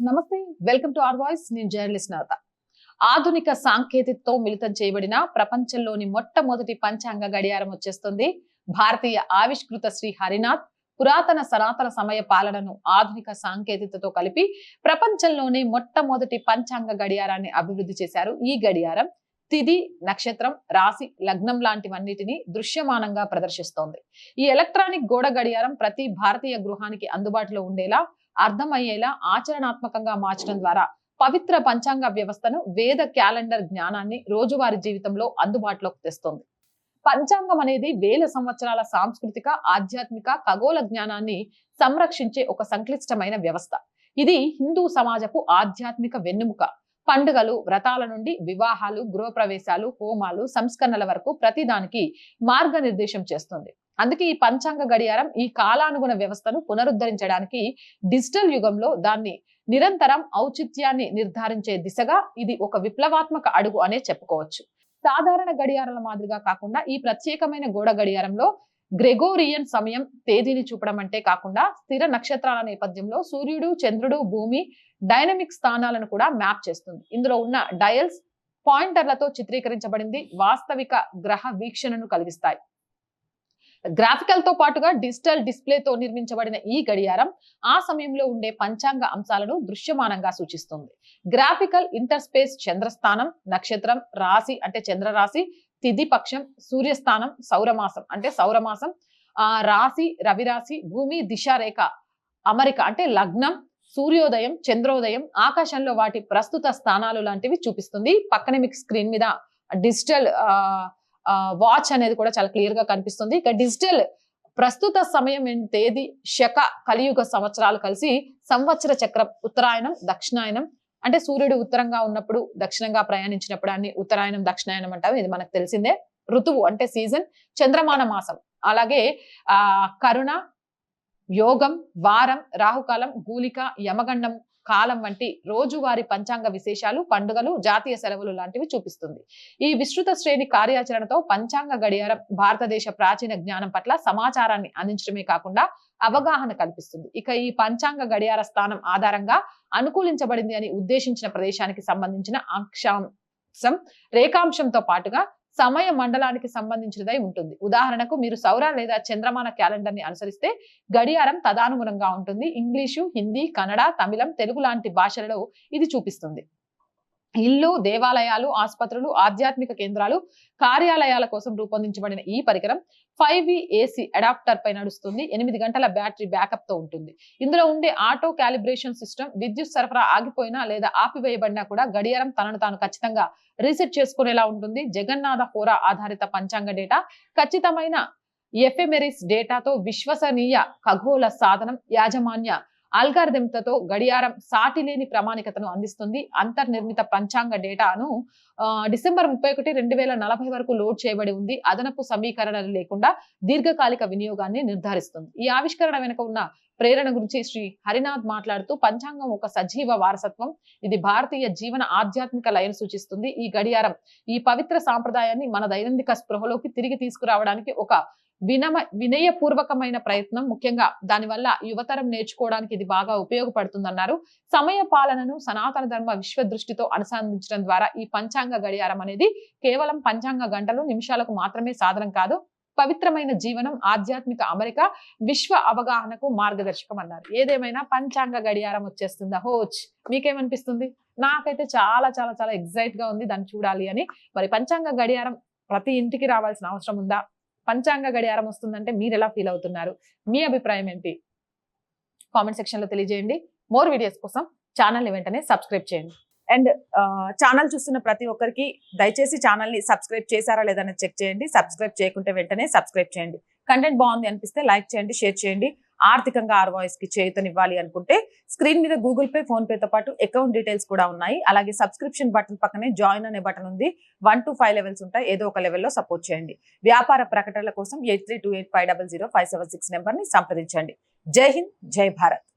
నమస్తే welcome to R voice. నేను journalist నాత ఆధునిక సాంకేతికతో మిళితం చేయబడిన ప్రపంచంలోని మొట్టమొదటి పంచాంగ గడియారం వచ్చేస్తుంది భారతీయ ఆవిష్కృత శ్రీ హరినాథ్. పురాతన సనాతన సమయ పాలనను ఆధునిక సాంకేతికతతో కలిపి ప్రపంచంలోనే మొట్టమొదటి పంచాంగ గడియారాన్ని అభివృద్ధి చేశారు ఈ గడియారం. తిది నక్షత్రం రాశి లగ్నం లాంటివన్నిటిని దృశ్యమానంగా ప్రదర్శిస్తోంది. ఈ ఎలక్ట్రానిక్ గోడ గడియారం ప్రతి భారతీయ గృహానికి అందుబాటులో ఉండేలా అర్థమయ్యేలా ఆచరణాత్మకంగా మార్చడం ద్వారా పవిత్ర పంచాంగ వ్యవస్థను వేద క్యాలెండర్ జ్ఞానాన్ని రోజువారీ జీవితంలో అందుబాటులోకి తెస్తుంది. పంచాంగం అనేది వేల సంవత్సరాల సాంస్కృతిక ఆధ్యాత్మిక ఖగోళ జ్ఞానాన్ని సంరక్షించే ఒక సంక్లిష్టమైన వ్యవస్థ. ఇది హిందూ సమాజపు ఆధ్యాత్మిక వెన్నెముక. పండుగలు వ్రతాల నుండి వివాహాలు గృహప్రవేశాలు హోమాలు సంస్కరణల వరకు ప్రతిదానికి మార్గనిర్దేశం చేస్తుంది. అందుకే ఈ పంచాంగ గడియారం ఈ కాలానుగుణ వ్యవస్థను పునరుద్ధరించడానికి డిజిటల్ యుగంలో దాన్ని నిరంతరం ఔచిత్యాన్ని నిర్ధారించే దిశగా ఇది ఒక విప్లవాత్మక అడుగు అనే చెప్పుకోవచ్చు. సాధారణ గడియారాల మాదిరిగా కాకుండా ఈ ప్రత్యేకమైన గోడ గడియారంలో గ్రెగోరియన్ సమయం తేదీని చూపడం అంటే కాకుండా స్థిర నక్షత్రాల నేపథ్యంలో సూర్యుడు చంద్రుడు భూమి డైనమిక్ స్థానాలను కూడా మ్యాప్ చేస్తుంది. ఇందులో ఉన్న డయల్స్ పాయింటర్లతో చిత్రీకరించబడింది వాస్తవిక గ్రహ వీక్షణను కలిగిస్తాయి. గ్రాఫికల్తో పాటుగా డిజిటల్ డిస్ప్లే తో నిర్మించబడిన ఈ గడియారం ఆ సమయంలో ఉండే పంచాంగ అంశాలను దృశ్యమానంగా సూచిస్తుంది. గ్రాఫికల్ ఇంటర్స్పేస్ చంద్రస్థానం నక్షత్రం రాశి అంటే చంద్రరాశి తిథిపక్షం సూర్యస్థానం సౌరమాసం అంటే సౌరమాసం ఆ రాశి రవిరాశి భూమి దిశారేఖ అమరిక అంటే లగ్నం సూర్యోదయం చంద్రోదయం ఆకాశంలో వాటి ప్రస్తుత స్థానాలు లాంటివి చూపిస్తుంది. పక్కనే మీకు స్క్రీన్ మీద డిజిటల్ వాచ్ అనేది కూడా చాలా క్లియర్గా కనిపిస్తుంది. ఇక డిజిటల్ ప్రస్తుత సమయం ఏంటి తేదీ? శక కలియుగ సంవత్సరాలు కలిసి సంవత్సర చక్రం ఉత్తరాయణం దక్షిణాయనం. అంటే సూర్యుడు ఉత్తరంగా ఉన్నప్పుడు దక్షిణంగా ప్రయాణించినప్పుడు అన్ని ఉత్తరాయణం దక్షిణాయనం అంటాం ఇది మనకు తెలిసిందే. ఋతువు అంటే సీజన్ చంద్రమాన మాసం. అలాగే ఆ కరుణ యోగం వారం రాహుకాలం గూలిక యమగండం కాలం వంటి రోజువారి పంచాంగ విశేషాలు పండుగలు జాతీయ సెలవులు లాంటివి చూపిస్తుంది. ఈ విస్తృత శ్రేణి కార్యాచరణతో పంచాంగ గడియారం భారతదేశ ప్రాచీన జ్ఞానం పట్ల సమాచారాన్ని అందించడమే కాకుండా అవగాహన కల్పిస్తుంది. ఇక ఈ పంచాంగ గడియార స్థానం ఆధారంగా అనుకూలించబడింది అని ఉద్దేశించిన ప్రదేశానికి సంబంధించిన అక్షాంశం రేఖాంశంతో పాటుగా సమయ మండలానికి సంబంధించినదై ఉంటుంది. ఉదాహరణకు మీరు సౌర లేదా చంద్రమాన క్యాలెండర్ని అనుసరిస్తే గడియారం తదానుగుణంగా ఉంటుంది. ఇంగ్లీషు హిందీ కన్నడ తమిళం తెలుగు లాంటి భాషలలో ఇది చూపిస్తుంది. ఇల్లు దేవాలయాలు ఆసుపత్రులు ఆధ్యాత్మిక కేంద్రాలు కార్యాలయాల కోసం రూపొందించబడిన ఈ పరికరం ఫైవ్ వి ఏసీ అడాప్టర్ పై నడుస్తుంది. ఎనిమిది గంటల బ్యాటరీ బ్యాకప్తో ఉంటుంది. ఇందులో ఉండే ఆటో క్యాలిబ్రేషన్ సిస్టమ్ విద్యుత్ సరఫరా ఆగిపోయినా లేదా ఆపివేయబడినా కూడా గడియారం తనను తాను ఖచ్చితంగా రీసెట్ చేసుకునేలా ఉంటుంది. జగన్నాథ హోరా ఆధారిత పంచాంగ డేటా ఖచ్చితమైన ఎఫెమెరిస్ డేటాతో విశ్వసనీయ ఖగోళ సాధనం యాజమాన్య అల్గారిథంతో గడియారం సాటిలేని ప్రామాణికతను అందిస్తుంది. అంతర్నిర్మిత పంచాంగ డేటాను డిసెంబర్ ముప్పై ఒకటి రెండు వేల నలభై వరకు లోడ్ చేయబడి ఉంది. అదనపు సమీకరణలు లేకుండా దీర్ఘకాలిక వినియోగాన్ని నిర్ధారిస్తుంది. ఈ ఆవిష్కరణ వెనుక ఉన్న ప్రేరణ గురించి శ్రీ హరినాథ్ మాట్లాడుతూ పంచాంగం ఒక సజీవ వారసత్వం. ఇది భారతీయ జీవన ఆధ్యాత్మిక లయను సూచిస్తుంది. ఈ గడియారం ఈ పవిత్ర సాంప్రదాయాన్ని మన దైనందిక స్పృహలోకి తిరిగి తీసుకురావడానికి ఒక వినమ వినయపూర్వకమైన ప్రయత్నం ముఖ్యంగా దానివల్ల యువతరం నేర్చుకోవడానికి ఇది బాగా ఉపయోగపడుతుందన్నారు. సమయ పాలనను సనాతన ధర్మ విశ్వ దృష్టితో అనుసంధించడం ద్వారా ఈ పంచాంగ గడియారం అనేది కేవలం పంచాంగ గంటలు నిమిషాలకు మాత్రమే సాధనం కాదు పవిత్రమైన జీవనం ఆధ్యాత్మిక అమరిక విశ్వ అవగాహనకు మార్గదర్శకం అన్నారు ఏదేమైనా పంచాంగ గడియారం వచ్చేస్తుందా? హోచ్ మీకేమనిపిస్తుంది? నాకైతే చాలా చాలా చాలా ఎగ్జైట్గా ఉంది దాన్ని చూడాలి అని. మరి పంచాంగ గడియారం ప్రతి ఇంటికి రావాల్సిన అవసరం ఉందా? పంచాంగ గడియారం వస్తుందంటే మీరు ఎలా ఫీల్ అవుతున్నారు? మీ అభిప్రాయం ఏంటి? కామెంట్ సెక్షన్లో తెలియజేయండి. మోర్ వీడియోస్ కోసం ఛానల్ని వెంటనే సబ్స్క్రైబ్ చేయండి. అండ్ ఛానల్ చూస్తున్న ప్రతి ఒక్కరికి దయచేసి ఛానల్ని సబ్స్క్రైబ్ చేశారా లేదని చెక్ చేయండి. సబ్స్క్రైబ్ చేయకుంటే వెంటనే సబ్స్క్రైబ్ చేయండి. కంటెంట్ బాగుంది అనిపిస్తే లైక్ చేయండి షేర్ చేయండి. ఆర్థికంగా ఆర్వాయిస్కి చేయుతనివ్వాలి అనుకుంటే స్క్రీన్ మీద గూగుల్ పే ఫోన్ పే తో పాటు అకౌంట్ డీటెయిల్స్ కూడా ఉన్నాయి. అలాగే సబ్స్క్రిప్షన్ బటన్ పక్కనే జాయిన్ అనే బటన్ ఉంది. వన్ టు ఫైవ్ లెవెల్స్ ఉంటాయి. ఏదో ఒక లెవెల్లో సపోర్ట్ చేయండి. వ్యాపార ప్రకటనల కోసం eight three two eight five double zero five seven six నెంబర్ని సంప్రదించండి. జై హింద్ జై భారత్.